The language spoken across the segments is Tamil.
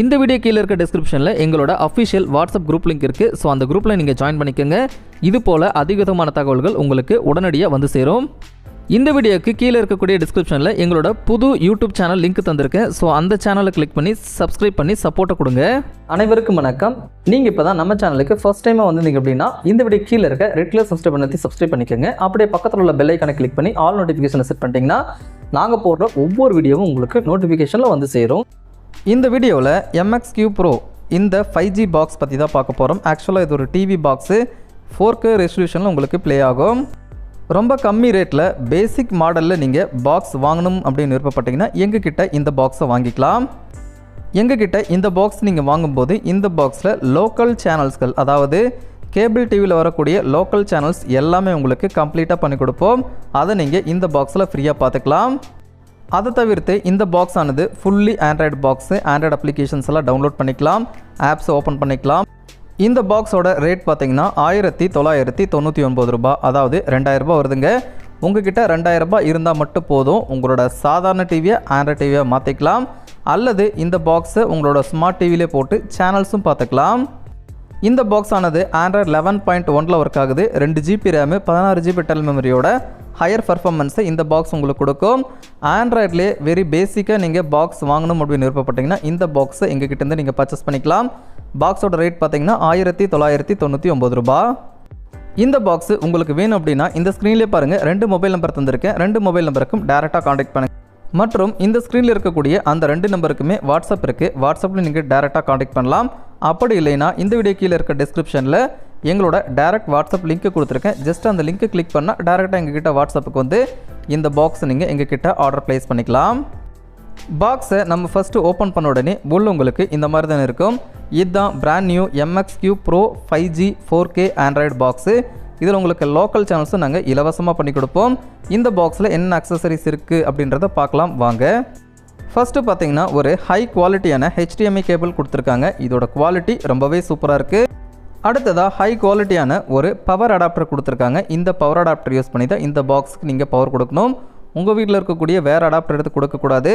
இந்த வீடியோ கீழே இருக்க டிஸ்கிரிப்ஷனில் எங்களோட அஃபிஷியல் வாட்ஸ்அப் குரூப் லிங்க் இருக்குது ஸோ அந்த குரூப்பில் நீங்கள் ஜாயின் பண்ணிக்கோங்க. இது போல் அதிகமான தகவல்கள் உங்களுக்கு உடனடியாக வந்து சேரும். இந்த வீடியோக்கு கீழே இருக்கக்கூடிய டிஸ்கிரிப்ஷனில் எங்களோட புது யூடியூப் சேனல் லிங்க் தந்திருக்கேன். ஸோ அந்த சேனலை கிளிக் பண்ணி சப்ஸ்கிரைப் பண்ணி சப்போர்ட்டை கொடுங்க. அனைவருக்கும் வணக்கம். நீங்கள் இப்போ தான் நம்ம சேனலுக்கு ஃபஸ்ட் டைமாக வந்திருந்தீங்க அப்படின்னா இந்த வீடியோ கீழே இருக்க ரெட் சப்ஸ்கிரைப் பண்ணி சப்ஸ்கிரைப் பண்ணிக்கோங்க. அப்படியே பக்கத்தில் உள்ள பெல் ஐக்கானை கிளிக் பண்ணி ஆல் நோட்டிஃபிகேஷனை செட் பண்ணிட்டீங்கன்னா நாங்கள் போடுற ஒவ்வொரு வீடியோவும் உங்களுக்கு நோட்டிஃபிகேஷனில் வந்து சேரும். இந்த வீடியோவில் எம்எக்ஸ் கியூ ப்ரோ இந்த ஃபைவ் ஜி பாக்ஸ் பற்றி தான் பார்க்க போகிறோம் ஆக்சுவலாக இது ஒரு டிவி பாக்ஸு ஃபோர் கே ரெசல்யூஷனில் உங்களுக்கு ப்ளே ஆகும். ரொம்ப கம்மி ரேட்டில் பேசிக் மாடலில் நீங்கள் பாக்ஸ் வாங்கணும் அப்படின்னு விருப்பப்பட்டீங்கன்னா எங்ககிட்ட இந்த பாக்ஸை வாங்கிக்கலாம். எங்ககிட்ட இந்த பாக்ஸ் நீங்கள் வாங்கும்போது இந்த பாக்ஸில் லோக்கல் சேனல்ஸ்கள் அதாவது கேபிள் டிவியில் வரக்கூடிய லோக்கல் சேனல்ஸ் எல்லாமே உங்களுக்கு கம்ப்ளீட்டாக பண்ணி கொடுப்போம். அதை நீங்கள் இந்த பாக்ஸில் ஃப்ரீயாக பார்த்துக்கலாம். அதை தவிர்த்து இந்த பாக்ஸ் ஆனது fully Android box Android applications எல்லாம் டவுன்லோட் பண்ணிக்கலாம் ஆப்ஸ் ஓப்பன் பண்ணிக்கலாம். இந்த பாக்ஸோட ரேட் பார்த்தீங்கன்னா ஆயிரத்தி தொள்ளாயிரத்தி தொண்ணூற்றி ஒன்பது ரூபாய் அதாவது ரெண்டாயிரரூபா வருதுங்க. உங்ககிட்ட ரெண்டாயிரம் ரூபாய் இருந்தால் மட்டும் போதும். உங்களோட சாதாரண டிவியை ஆண்ட்ராய்டு டிவியை மாற்றிக்கலாம் அல்லது இந்த பாக்ஸை உங்களோட ஸ்மார்ட் டிவிலே போட்டு சேனல்ஸும் பார்த்துக்கலாம். இந்த பாக்ஸ் ஆனது ஆண்ட்ராய்டு லெவன் பாயிண்ட் ஒனில் ஒர்க் ஆகுது. ரெண்டு ஜிபி ரேமு பதினாறு ஜிபி டெல் மெமரியோட ஹையர் பர்ஃபார்மன்ஸை இந்த பாக்ஸ் உங்களுக்கு கொடுக்கும். ஆண்ட்ராய்ட்லேயே வெரி பேசிக்காக நீங்கள் பாக்ஸ் வாங்கணும் அப்படின்னு விருப்பப்பட்டிங்கன்னா இந்த பாக்ஸை எங்ககிட்டேருந்து நீங்கள் பர்ச்சேஸ் பண்ணிக்கலாம். பாக்ஸோட ரேட் பார்த்தீங்கன்னா ஆயிரத்தி தொள்ளாயிரத்தி தொண்ணூற்றி ஒம்பது ரூபா. இந்த பாக்ஸ் உங்களுக்கு வேணும் அப்படின்னா இந்த ஸ்க்ரீன்லேயே பாருங்கள் ரெண்டு மொபைல் நம்பர் தந்திருக்கேன். ரெண்டு மொபைல் நம்பருக்கும் டேரெக்டாக காண்டாக்ட் பண்ணுங்கள் மற்றும் இந்த ஸ்க்ரீனில் இருக்கக்கூடிய அந்த ரெண்டு நம்பருக்குமே வாட்ஸ்அப் இருக்குது வாட்ஸ்அப்பில் நீங்கள் டேரெக்டாக காண்டாக்ட் பண்ணலாம். அப்படி இல்லைன்னா இந்த வீடியோ கீழே இருக்க டிஸ்கிரிப்ஷனில் எங்களோட டேரக்ட் வாட்ஸ்அப் லிங்க்கு கொடுத்துருக்கேன். ஜஸ்ட் அந்த லிங்க்கை கிளிக் பண்ணால் டேரெக்டாக எங்ககிட்ட வாட்ஸ்அப்புக்கு வந்து இந்த பாக்ஸ் நீங்கள் எங்ககிட்ட ஆர்டர் ப்ளேஸ் பண்ணிக்கலாம். பாக்ஸை நம்ம ஃபஸ்ட்டு ஓப்பன் பண்ண உடனே உள்ள உங்களுக்கு இந்த மாதிரி தானே இருக்கும். இதுதான் brand new MX Q Pro five G four K Android box இதில் உங்களுக்கு லோக்கல் சேனல்ஸும் நாங்கள் இலவசமாக பண்ணி கொடுப்போம். இந்த பாக்ஸில் என்ன அக்சசரிஸ் இருக்குது அப்படின்றத பார்க்கலாம். வாங்க. ஃபஸ்ட்டு பார்த்தீங்கன்னா ஒரு ஹை குவாலிட்டியான ஹெச்டிஎம்ஐ கேபிள் கொடுத்துருக்காங்க. இதோட குவாலிட்டி ரொம்பவே சூப்பராக இருக்குது அடுத்ததாக ஹை குவாலிட்டியான ஒரு பவர் அடாப்டர் கொடுத்துருக்காங்க. இந்த பவர் அடாப்டர் யூஸ் பண்ணி தான் இந்த பாக்ஸுக்கு நீங்கள் பவர் கொடுக்கணும். உங்கள் வீட்டில் இருக்கக்கூடிய வேறு அடாப்டர் எடுத்து கொடுக்கக்கூடாது.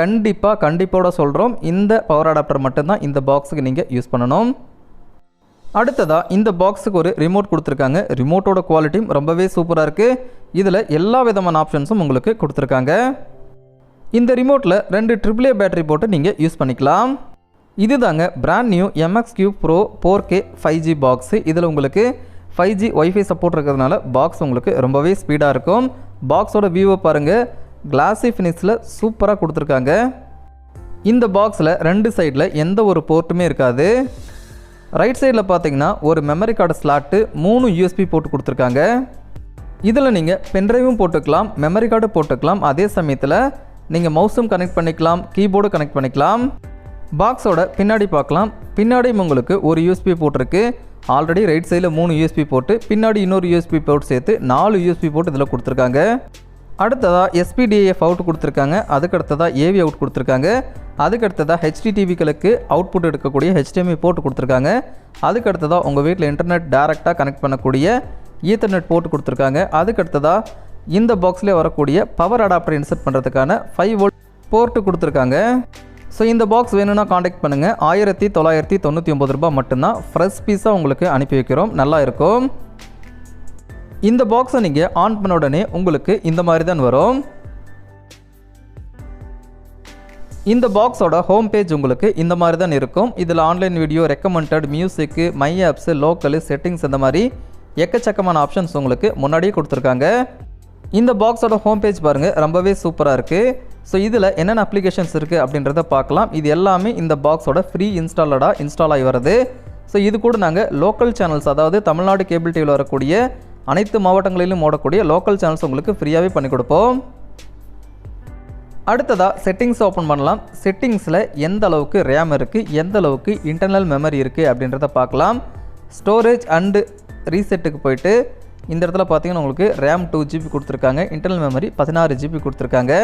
கண்டிப்பாக கண்டிப்போட சொல்கிறோம் இந்த பவர் அடாப்டர் மட்டும்தான் இந்த பாக்ஸுக்கு நீங்கள் யூஸ் பண்ணணும். அடுத்ததாக இந்த பாக்ஸுக்கு ஒரு ரிமோட் கொடுத்துருக்காங்க. ரிமோட்டோட குவாலிட்டியும் ரொம்பவே சூப்பராக இருக்குது இதில் எல்லா விதமான ஆப்ஷன்ஸும் உங்களுக்கு கொடுத்துருக்காங்க. இந்த ரிமோட்டில் ரெண்டு ட்ரிபிள் பேட்டரி போட்டு நீங்கள் யூஸ் பண்ணிக்கலாம். இதுதாங்க brand new MX Q Pro four K five G box இதில் உங்களுக்கு ஃபைவ் ஜி ஒய்ஃபை சப்போர்ட் இருக்கிறதுனால பாக்ஸ் உங்களுக்கு ரொம்பவே ஸ்பீடாக இருக்கும். பாக்ஸோட வியூவை பாருங்கள் கிளாஸி ஃபினிஷில் சூப்பராக கொடுத்துருக்காங்க. இந்த பாக்ஸில் ரெண்டு சைடில் எந்த ஒரு போர்ட்டுமே இருக்காது. ரைட் சைடில் பார்த்தீங்கன்னா ஒரு மெமரி கார்டு ஸ்லாட்டு மூணு யூஎஸ்பி போட்டு கொடுத்துருக்காங்க. இதில் நீங்கள் பென்ட்ரைவும் போட்டுக்கலாம் மெமரி கார்டு போட்டுக்கலாம். அதே சமயத்தில் நீங்கள் மவுஸும் கனெக்ட் பண்ணிக்கலாம் கீபோர்டும் கனெக்ட் பண்ணிக்கலாம். பாக்ஸோட பின்னாடி பார்க்கலாம். பின்னாடியும் உங்களுக்கு ஒரு யூஎஸ்பி போட்டிருக்கு ஆல்ரெடி ரைட் சைடில் மூணு யூஎஸ்பி போட்டு பின்னாடி இன்னொரு யூஎஸ்பி போட்டு சேர்த்து நாலு யூஎஸ்பி போட்டு இதில் கொடுத்துருக்காங்க. அடுத்ததாக எஸ்பிடிஎஃப் அவுட் கொடுத்துருக்காங்க. அதுக்கு அடுத்ததாக ஏவி அவுட் கொடுத்துருக்காங்க. அதுக்கு அடுத்ததாக ஹெச்டிடிவிகளுக்கு அவுட்புட் எடுக்கக்கூடிய ஹெச்டிஎம்ஐ போட்டு கொடுத்துருக்காங்க. அதுக்கு அடுத்ததாக உங்கள் வீட்டில் இன்டர்நெட் டேரெக்டாக கனெக்ட் பண்ணக்கூடிய ஈத்தர்நெட் போட்டு கொடுத்துருக்காங்க. அதுக்கு அடுத்ததாக இந்த பாக்ஸ்லேயே வரக்கூடிய பவர் அடாப்டர் இன்சர்ட் பண்ணுறதுக்கான ஃபைவ் வோல்ட் போர்ட்டு கொடுத்துருக்காங்க. ஸோ இந்த பாக்ஸ் வேணும்னா காண்டாக்ட் பண்ணுங்கள் ஆயிரத்தி தொள்ளாயிரத்தி தொண்ணூற்றி ஒம்பது ரூபாய் மட்டும்தான் ஃப்ரெஷ் பீஸாக உங்களுக்கு அனுப்பி வைக்கிறோம். நல்லா இருக்கும். இந்த பாக்ஸை நீங்கள் ஆன் பண்ண உடனே உங்களுக்கு இந்த மாதிரி தான் வரும். இந்த பாக்ஸோட ஹோம் பேஜ் உங்களுக்கு இந்த மாதிரி தான் இருக்கும். இதில் online video recommended music my apps local settings இந்த மாதிரி எக்கச்சக்கமான ஆப்ஷன்ஸ் உங்களுக்கு முன்னாடியே கொடுத்துருக்காங்க. இந்த பாக்ஸோட ஹோம் பேஜ் பாருங்கள் ரொம்பவே சூப்பராக இருக்குது ஸோ இதில் என்னென்ன அப்ளிகேஷன்ஸ் இருக்குது அப்படின்றத பார்க்கலாம். இது எல்லாமே இந்த பாக்ஸோட ஃப்ரீ இன்ஸ்டாலடாக இன்ஸ்டால் ஆகி வருது. ஸோ இது கூட நாங்கள் லோக்கல் சேனல்ஸ் அதாவது தமிழ்நாடு கேபிள் டிவியில் வரக்கூடிய அனைத்து மாவட்டங்களிலும் ஓடக்கூடிய லோக்கல் சேனல்ஸ் உங்களுக்கு ஃப்ரீயாகவே பண்ணி கொடுப்போம். அடுத்ததாக செட்டிங்ஸ் ஓப்பன் பண்ணலாம். செட்டிங்ஸில் எந்த அளவுக்கு ரேம் இருக்குது எந்த அளவுக்கு இன்டர்னல் மெமரி இருக்குது அப்படின்றத பார்க்கலாம். ஸ்டோரேஜ் அண்டு ரீசெட்டுக்கு போயிட்டு இந்த இடத்துல பார்த்தீங்கன்னா உங்களுக்கு ரேம் டூ ஜிபி கொடுத்துருக்காங்க. இன்டர்னல் மெமரி பதினாறு ஜிபி கொடுத்துருக்காங்க.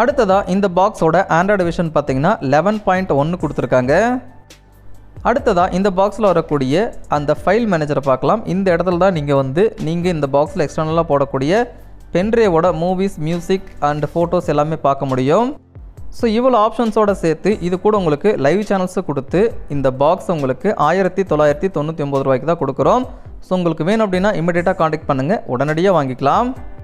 அடுத்ததாக இந்த பாக்ஸோட ஆண்ட்ராய்டு விஷன் பார்த்தீங்கன்னா லெவன் பாயிண்ட் ஒன்று கொடுத்துருக்காங்க. அடுத்ததாக இந்த பாக்ஸில் வரக்கூடிய அந்த ஃபைல் மேனேஜரை பார்க்கலாம். இந்த இடத்துல தான் நீங்கள் வந்து நீங்கள் இந்த பாக்ஸில் எக்ஸ்டர்னலாக போடக்கூடிய பென்ட்ரேவோட மூவிஸ் மியூசிக் அண்ட் ஃபோட்டோஸ் எல்லாமே பார்க்க முடியும். ஸோ இவ்வளோ ஆப்ஷன்ஸோடு சேர்த்து இது கூட உங்களுக்கு லைவ் சேனல்ஸும் கொடுத்து இந்த பாக்ஸ் உங்களுக்கு ஆயிரத்தி தொள்ளாயிரத்தி தொண்ணூற்றி ஒம்பது ரூபாய்க்கு தான் கொடுக்குறோம். ஸோ உங்களுக்கு வேணும் அப்படின்னா இமிடியேட்டாக காண்டாக்ட் பண்ணுங்கள் உடனடியாக வாங்கிக்கலாம்.